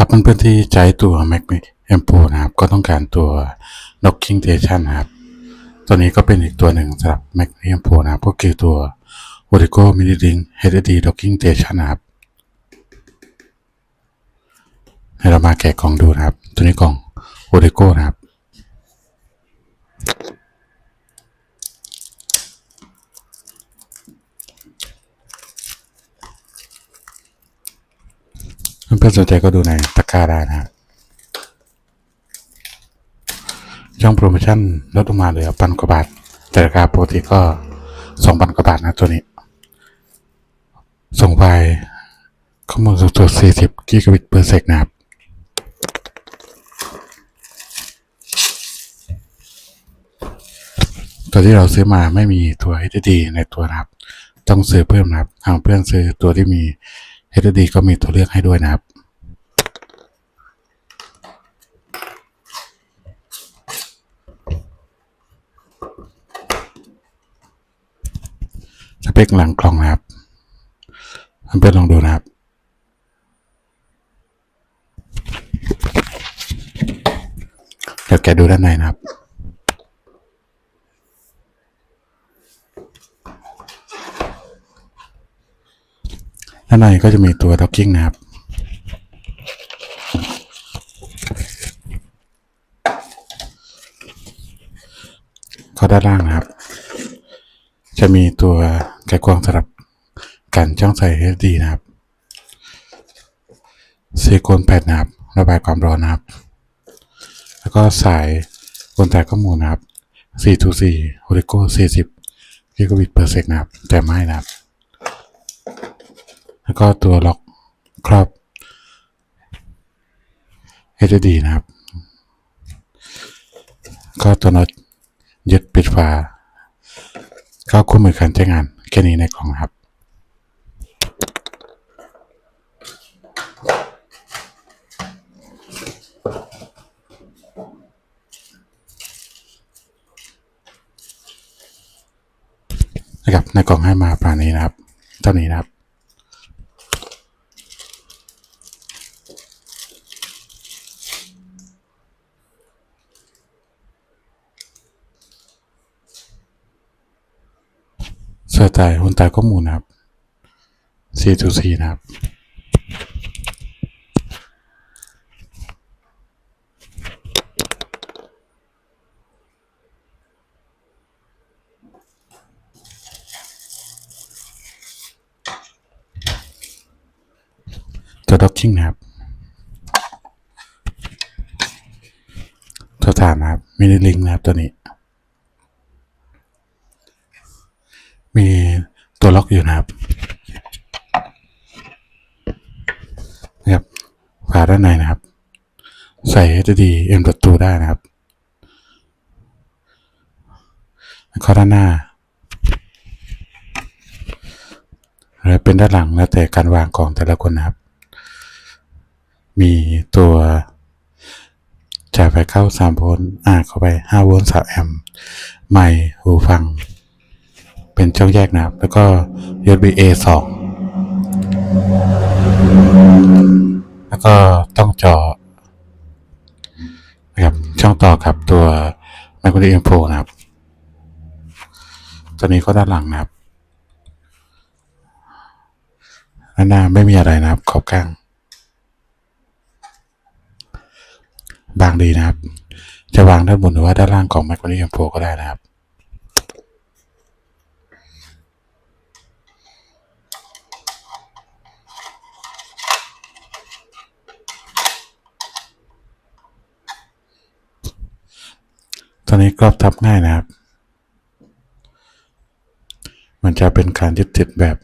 กับเพื่อนๆที่ใช้ตัว Mac M Pro นะครับ ก็ต้องการตัว Docking Station นะครับตัวนี้ก็เป็นอีกตัวหนึ่งสำหรับ Mac M Pro นะครับ ก็คือตัว Origo Mini Link HDD Docking Station นะครับให้เรามาแกะกล่องดูนะครับ ตัวนี้กล่อง Origo นะครับ นสนใจก็ดูในตะกร้าได้นะครับช่องโปรโมชั่นลดลงมาเหลือพันกว่าบาท แต่ราคาปกติก็สองพันกว่าบาทนะตัวนี้ ส่งไปข้อมูลสูงสุด40กิกะบิตเปอร์เซกนะครับตัวที่เราซื้อมาไม่มีตัว HDD ในตัวนะครับ ต้องซื้อเพิ่มนะครับทางเพื่อนซื้อตัวที่มี HDD ก็มีตัวเลือกให้ด้วยนะครับ เปคหลังกล่องนะครับเพื่อนลองดูนะครับ เดี๋ยวแกดูด้านในนะครับ ด้านในก็จะมีตัว docking นะครับก็ด้านล่างนะครับ จะมีตัว ไขควงสำหรับการช่องใส่ HD นะครับซิลิโคนแผ่นนะครับ ระบายความร้อนนะครับ แล้วก็สายบนสายข้อมูลนะครับ424 o r i c o 40 gigabit per sec นะครับ แต่ไม่นะครับ แล้วก็ตัวล็อกครอบ HDD นะครับ ก็ตัวน็อตยึดปิดฝาก็คู่มือการใช้งาน แค่นี้ในกล่องครับนะครับในกล่องให้มาประมาณนี้นะครับ เท่านี้นะครับ เสื้อตายหุ่นตายข้อมูลนะครับ C2C นะครับตัวด็อกกิ้งนะครับ ตัวฐานนะครับมินิลิงนะครับตัวนี้ มี ตัวล็อกอยู่นะครับนะครับฝาด้านในนะครับ ใส่ HDD M.2 ได้นะครับแล้วก็ด้านหน้าและเป็นด้านหลังแล้วแต่การวางของแต่ละคนนะครับ มีตัวจ่ายไฟเข้า3โวลต์อ่าเข้าไป5โวลต์3แอมป์ไมค์หูฟัง เป็นช่องแยกนะครับ แล้วก็ USB A 2แล้วก็ต้องจอนะครับช่องต่อกับตัว Micro M Pro นะครับ ตัวนี้ก็ด้านหลังนะครับด้านหน้าไม่มีอะไรนะครับ ขอบข้างบางดีนะครับ จะวางด้านบนหรือว่าด้านล่างของ Micro M Pro ก็ได้นะครับ ตอนนี้กรอบทับง่ายนะครับ มันจะเป็นการยึดติดแบบ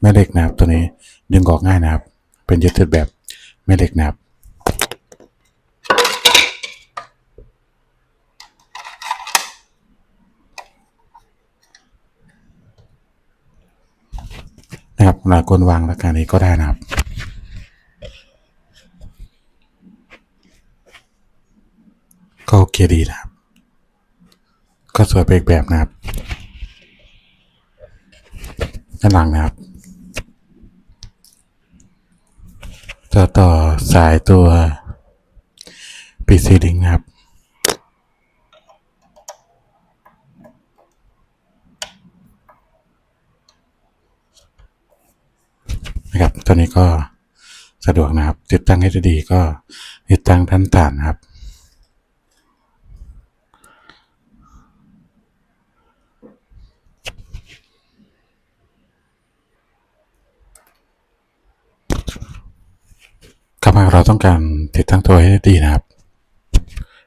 แม่เหล็กนะครับ ตัวนี้ดึงออกง่ายนะครับ เป็นยึดติดแบบแม่เหล็กนะครับ นะครับ หลายคนวางราคานี้ก็ได้นะครับ ก็โอเคดีนะครับ ก็สวยไปอีกแบบนะครับด้านหลังนะครับ ต่อต่อสายตัว PC Link นะครับนะครับ ตัวนี้ก็สะดวกนะครับ ติดตั้งให้ดีก็ติดตั้งด้านฐานครับครับหากเราต้องการติดตั้งตัวให้ดีนะครับ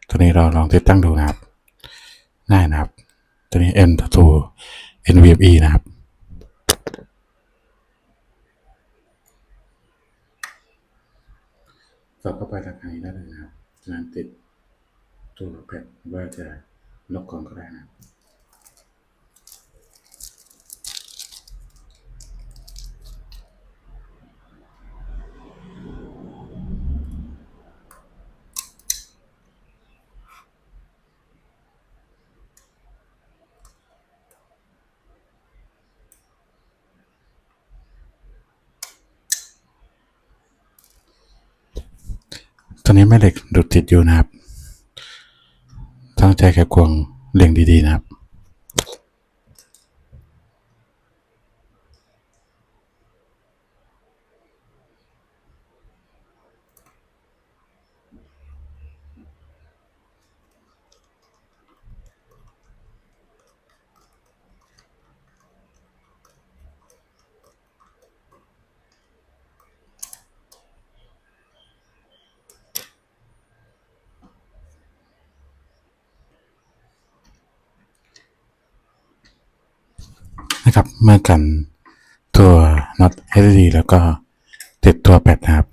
ตัวนี้เราลองติดตั้งดูนะครับ ง่ายนะครับ ตัวนี้ N ตัว NVMe นะครับ สอด เข้าไปทางไหนได้เลยนะครับฉะนั้นติดตัวแผ่นว่าจะล็อกก่อนก็ได้นะ อนนี้แม่เหล็กดุดติดอยู่นะครับ ตั้งใจแค่ควงเลียงดีๆนะครับ นะครับ เมื่อกันตัวน็อต HDD แล้วก็ติดตัวแปดนะครับ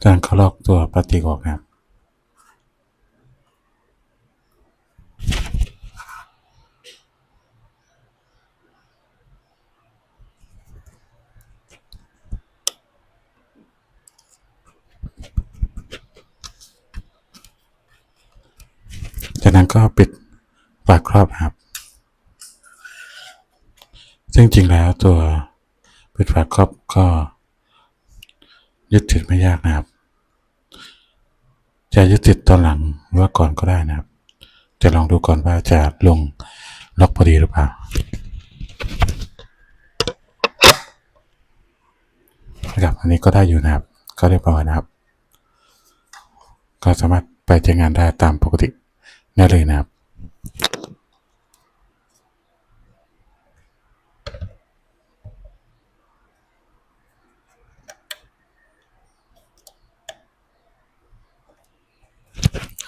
จากนั้นเขาลอกตัวพลาสติกออกนะครับ นั้นก็ปิดฝาครอบครับ ซึ่งจริงแล้วตัวปิดฝาครอบก็ยึดติดไม่ยากนะครับ จะยึดติดตอนหลังหรือว่าก่อนก็ได้นะครับ จะลองดูก่อนว่าจะลงล็อกพอดีหรือเปล่านะครับอันนี้ก็ได้อยู่นะครับ ก็เรียบร้อยนะครับ ก็สามารถไปใช้งานได้ตามปกติ ได้เลยนะครับ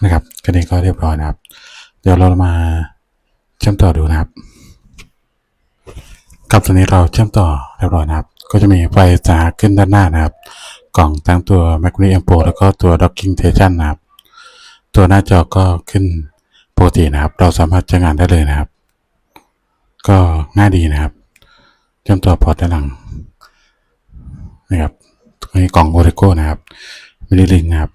นะครับก็นี้ก็เรียบร้อยนะครับ เดี๋ยวเรามาเชื่อมต่อดูนะครับครับตอนนี้เราเชื่อมต่อเรียบร้อยนะครับ ก็จะมีไฟสาขึ้นด้านหน้านะครับ กล่องทั้งตัว Mac Mini M Pro แล้วก็ตัว Docking Station นะครับ ตัวหน้าจอก็ขึ้น ปกตินะครับ เราสามารถใช้งานได้เลยนะครับ ก็ง่ายดีนะครับเชื่อมต่อพอร์ตด้านหลังนะครับตรงนี้กล่องโอริโกนะครับมินิลิงนะครับ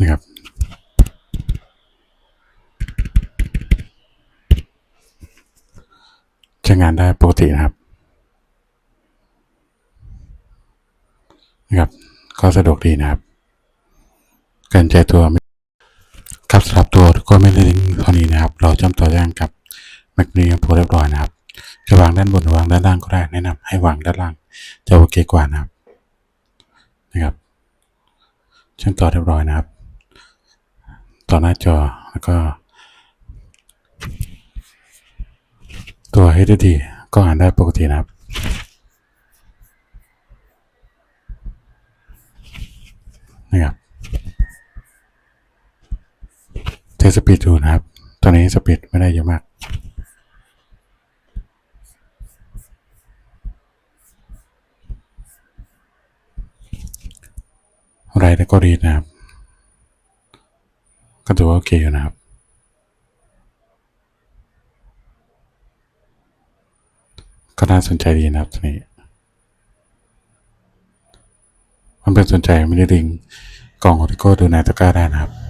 นะครับใช้งานได้ปกตินะครับนะครับ ก็สะดวกดีนะครับ เกินใจตัวครับสำหรับตัวก็ไม่ได้ลิงก์เท่านี้นะครับ เราจำต่อย่างกับ Mac mini Pro เรียบร้อยนะครับจะวางด้านบนหรือวางด้านล่างก็ได้แนะนำให้วางด้านล่างจะโอเคกว่านะครับนะครับเชื่อมต่อเรียบร้อยนะครับ ต่อหน้าจอแล้วก็ ตัว HDD ก็อ่านได้ปกตินะครับนะครับ สปีดดูนะครับ ตอนนี้สปีดไม่ได้เยอะมาก ไรแล้วก็รีดนะครับ ก็ถือว่าโอเคอยู่นะครับก็น่าสนใจดีนะครับตัวนี้ มันเป็นสนใจไม่ได้ลิงก์กล่องออติโก้ดูในตะกร้าได้นะครับ